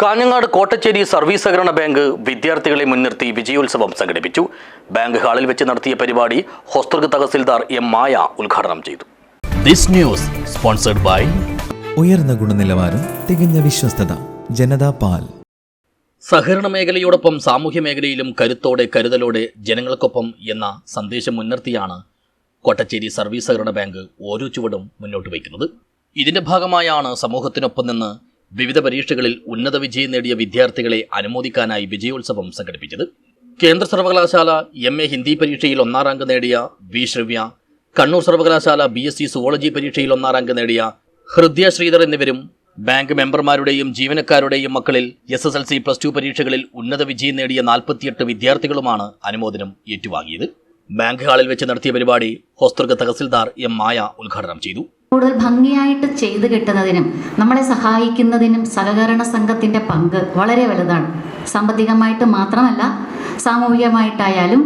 Kanhangad Kottacheri service സഹകരണ bank വിദ്യാർത്ഥികളെ മുൻനിർത്തി വിജയോത്സവം സംഘടിപ്പിച്ചു. ബാങ്ക് ഹാളിൽ വെച്ച് നടത്തിയ പരിപാടി ഹോസ്തർഗ് തഹസിൽദാർ എം മായ ഉദ്ഘാടനം ചെയ്തു. ദിസ് ന്യൂസ് സ്പോൺസർഡ് ബൈ ഉയർന്ന ഗുണനിലവാരം തികഞ്ഞ വിശ്വസ്തത ജനതാ പാൽ. സഹകരണ മേഖലയോടൊപ്പം സാമൂഹ്യ മേഖലയിലും കരുത്തോടെ കരുതലോടെ ജനങ്ങൾക്കൊപ്പം എന്ന സന്ദേശം മുൻനിർത്തിയാണ് കോട്ടച്ചേരി സർവീസ് സഹകരണ ബാങ്ക് ഓരോ ചുവടും മുന്നോട്ട് വയ്ക്കുന്നത്. ഇതിന്റെ ഭാഗമായാണ് സമൂഹത്തിനൊപ്പം നിന്ന് വിവിധ പരീക്ഷകളിൽ ഉന്നത വിജയം നേടിയ വിദ്യാർത്ഥികളെ അനുമോദിക്കാനായി വിജയോത്സവം സംഘടിപ്പിച്ചത്. കേന്ദ്ര സർവകലാശാല എം എ ഹിന്ദി പരീക്ഷയിൽ ഒന്നാം റാങ്ക് നേടിയ വി ശ്രവ്യ കണ്ണൂർ സർവകലാശാല ബി എസ് സി സുവോളജി പരീക്ഷയിൽ ഒന്നാം റാങ്ക് നേടിയ ഹൃദയ ശ്രീധർ എന്നിവരും ബാങ്ക് മെമ്പർമാരുടെയും ജീവനക്കാരുടെയും മക്കളിൽ S S L C plus two പരീക്ഷകളിൽ ഉന്നത വിജയം നേടിയ നാൽപ്പത്തിയെട്ട് വിദ്യാർത്ഥികളുമാണ് അനുമോദനം ഏറ്റുവാങ്ങിയത്. ബാങ്ക് ഹാളിൽ വെച്ച് നടത്തിയ പരിപാടി ഹോസ്തൃക തഹസിൽദാർ എം മായ ഉദ്ഘാടനം ചെയ്തു. കൂടുതൽ ഭംഗിയായിട്ട് ചെയ്തു കിട്ടുന്നതിനും നമ്മളെ സഹായിക്കുന്നതിനും സഹകരണ സംഘത്തിന്റെ പങ്ക് വളരെ വലുതാണ്. സാമ്പത്തികമായിട്ട് മാത്രമല്ല സാമൂഹികമായിട്ടായാലും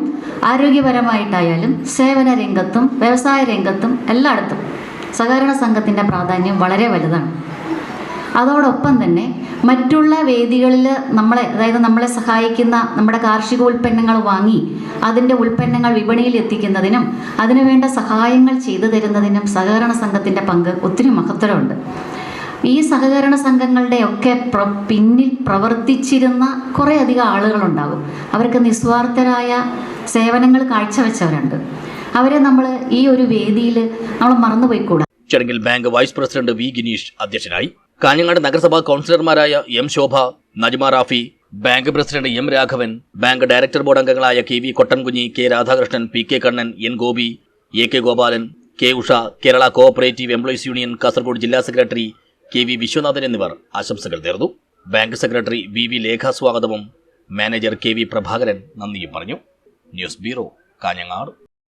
ആരോഗ്യപരമായിട്ടായാലും സേവന രംഗത്തും വ്യവസായ രംഗത്തും എല്ലായിടത്തും സഹകരണ സംഘത്തിന്റെ പ്രാധാന്യം വളരെ വലുതാണ്. അതോടൊപ്പം തന്നെ മറ്റുള്ള വേദികളിൽ നമ്മളെ അതായത് നമ്മളെ സഹായിക്കുന്ന നമ്മുടെ കാർഷിക ഉൽപ്പന്നങ്ങൾ വാങ്ങി അതിന്റെ ഉൽപ്പന്നങ്ങൾ വിപണിയിൽ എത്തിക്കുന്നതിനും അതിനുവേണ്ട സഹായങ്ങൾ ചെയ്തു തരുന്നതിനും സഹകരണ സംഘത്തിന്റെ പങ്ക് ഒത്തിരി മഹത്തരമുണ്ട്. ഈ സഹകരണ സംഘങ്ങളുടെ ഒക്കെ പ്ര പിന്നിൽ പ്രവർത്തിച്ചിരുന്ന കുറേയധികം ആളുകളുണ്ടാകും. അവർക്ക് നിസ്വാർത്ഥരായ സേവനങ്ങൾ കാഴ്ചവെച്ചവരുണ്ട്. അവരെ നമ്മൾ ഈ ഒരു വേദിയിൽ നമ്മൾ മറന്നുപോയിക്കൂടാ. ചടങ്ങിൽ bank vice president V Gineesh അധ്യക്ഷനായി കാഞ്ഞങ്ങാട് നഗരസഭാ കൗൺസിലർമാരായ M Shobha Najma Rafi bank president M Raghavan bank director board അംഗങ്ങളായ K V Kottankunhi K Radhakrishnan P K Kannan N Gopi A K Gopalan K Usha Kerala cooperative employees union Kasaragod ജില്ലാ secretary K V Viswanathan എന്നിവർ ആശംസകൾ നേർന്നു. Bank secretary V V Lekha സ്വാഗതവും manager K V Prabhakaran നന്ദിയും പറഞ്ഞു. News bureau Kanhangad.